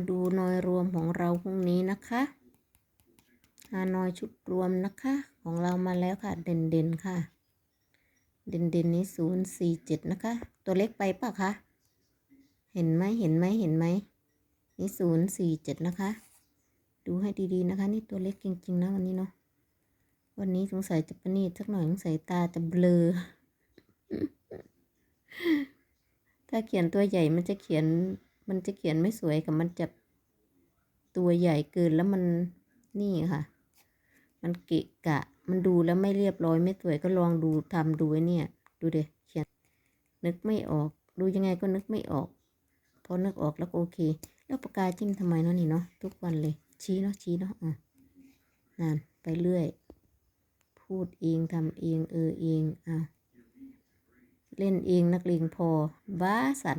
มาดูนอยรวมของเราพรุ่งนี้นะคะฮานอยชุดรวมนะคะ ของเรามาแล้วค่ะ เด่นเด่นๆค่ะ เด่นเด่นๆนี้ศูนย์สี่เจ็ดนะคะ ตัวเล็กไปปะคะ เห็นไหมเห็นไหมเห็นไหมนี่ศูนย์สี่เจ็ดนะคะ ดูให้ดีๆนะคะ นี่ตัวเล็กจริงๆนะวันนี้เนาะวันนี้สงสัยจะประณีตสักหน่อยสงสัยตาจะเบลอ ถ้าเขียนตัวใหญ่มันจะเขียน มันจะเขียนไม่สวยกับมันจะตัวใหญ่เกินแล้วมันนี่ค่ะ มันเกะกะ มันดูแล้วไม่เรียบร้อยไม่สวยก็ลองดูทำดูไอ้เนี่ยดูเด็เขียน นึกไม่ออก ดูยังไงก็นึกไม่ออก พอนึกออกแล้วโอเค แล้วปากกาจิ้มทำไมเนาะนี่เนาะทุกวันเลย ชี้เนาะชี้เนาะอะนั่นไปเรื่อย พูดเองทำเองเออเองอะเล่นเองนักเลงพอบ้าสัน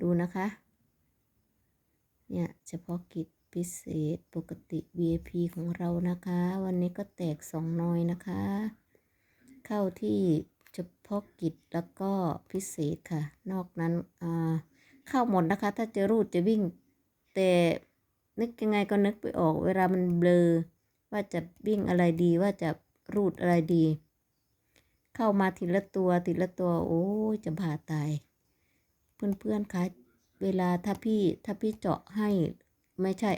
ดูนะคะ เนี่ยเฉพาะกิจพิเศษปกติ VIP ของเรานะคะ วันนี้ก็แตกสองน้อยนะคะ เข้าที่เฉพาะกิจแล้วก็พิเศษค่ะ นอกนั้นอ่าเข้าหมดนะคะ ถ้าจะรูดจะวิ่ง แต่นึกยังไงก็นึกไปออก เวลามันเบลอ ว่าจะวิ่งอะไรดีว่าจะรูดอะไรดี เข้ามาทีละตัวทีละตัว โอ้จะผ่าตาย เพื่อนๆคะเวลาถ้าพี่ถ้าพี่เจาะให้ไม่ใช่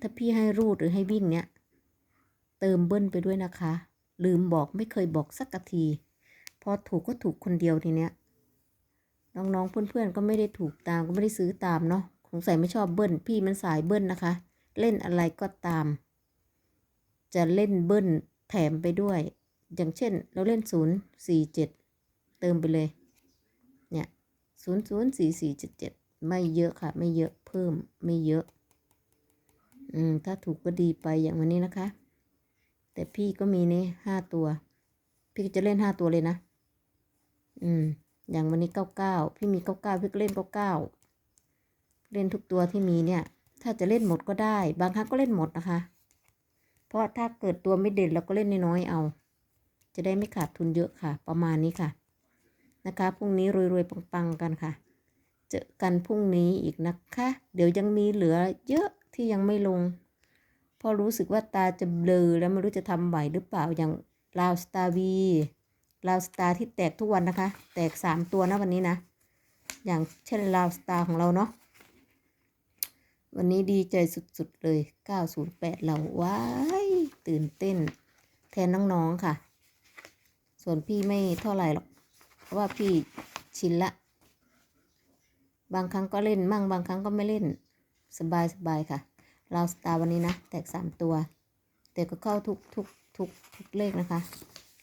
ถ้าพี่ให้รูดหรือให้วิ่งเนี้ยเติมเบิ้ลไปด้วยนะคะ ลืมบอกไม่เคยบอกสักกะที พอถูกก็ถูกคนเดียวทีเนี้ยน้องๆเพื่อนๆก็ไม่ได้ถูกตามก็ไม่ได้ซื้อตามเนาะสงสัยไม่ชอบเบิ้ลพี่มันสายเบิ้ลนะคะ เล่นอะไรก็ตาม จะเล่นเบิ้ลแถมไปด้วย อย่างเช่น เราเล่นศูนย์สี่เจ็ดเติมไปเลย ศูนย์ศูนย์สี่สี่เจ็ดเจ็ดไม่เยอะค่ะ ไม่เยอะเพิ่มไม่เยอะ อืม ถ้าถูกก็ดีไปอย่างวันนี้นะคะ แต่พี่ก็มีนี่ห้าตัว พี่ก็จะเล่นห้าตัวเลยนะ อืม อย่างวันนี้เก้าเก้าพี่มีเก้าเก้าพี่ก็เล่นเก้าเก้าเล่นทุกตัวที่มีเนี่ย ถ้าจะเล่นหมดก็ได้ บางครั้งก็เล่นหมดนะคะ เพราะถ้าเกิดตัวไม่เด่นเราก็เล่นน้อยๆเอา จะได้ไม่ขาดทุนเยอะค่ะ ประมาณนี้ค่ะ นะคะพรุ่งนี้รวยๆปังๆกันค่ะ เจอกันพรุ่งนี้อีกนะคะ เดี๋ยวยังมีเหลือเยอะที่ยังไม่ลงพอรู้สึกว่าตาจะเบลอแล้วไม่รู้จะทำไหวหรือเปล่าอย่างลาวสตาร์วีลาวสตาร์ที่แตกทุกวันนะคะ แตกสามตัวนะวันนี้นะ อย่างเช่นลาวสตาร์ของเราเนาะวันนี้ดีใจสุดๆเลย 908 เราว้ายตื่นเต้น แทนน้องๆค่ะ ส่วนพี่ไม่เท่าไหร่หรอก ราะว่าพี่ชินละ บางครั้งก็เล่นมั่ง บางครั้งก็ไม่เล่น สบายสบายค่ะ เราสตาร์วันนี้นะ แตกสามตัว แต่ก็เข้าทุกทุกทุกทุกเลขนะคะ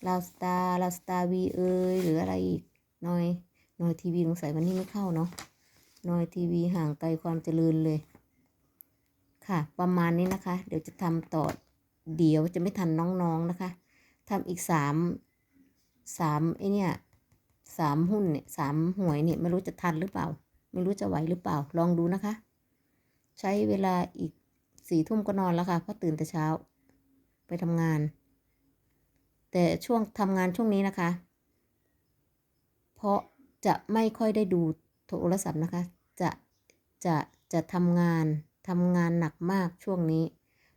เราสตาร์เราสตาร์วีเอยหรืออะไรอีกน้อยน้อยทีวีสงสัยวันนี้ไม่เข้าเนาะน้อยทีวีห่างไกลความเจริญเลย ค่ะ ประมาณนี้นะคะ เดี๋ยวจะทำต่อเดี๋ยวจะไม่ทันน้องๆนะคะทำอีกสามสามไอเนี่ย สามหุ้นเนี่ยสามหวยเนี่ยไม่รู้จะทันหรือเปล่า ไม่รู้จะไหวหรือเปล่า ลองดูนะคะ ใช้เวลาอีกสี่ทุ่มก็นอนแล้วค่ะเพราะตื่นแต่เช้า ไปทำงาน แต่ช่วงทำงานช่วงนี้นะคะ เพราะจะไม่ค่อยได้ดูโทรศัพท์นะคะ จะจะจะทำงานทำงานหนักมากช่วงนี้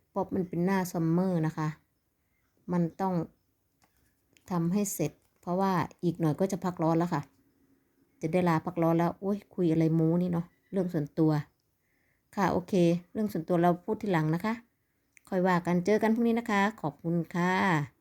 เพราะมันเป็นหน้าซัมเมอร์นะคะ มันต้องทำให้เสร็จ เพราะว่าอีกหน่อยก็จะพักร้อนแล้วค่ะ จะได้ลาพักร้อนแล้วโอ้ยคุยอะไรมูนี่เนาะเรื่องส่วนตัว ค่ะโอเค เรื่องส่วนตัวเราพูดทีหลังนะคะค่อยว่ากันเจอกันพรุ่งนี้นะคะ ขอบคุณค่ะ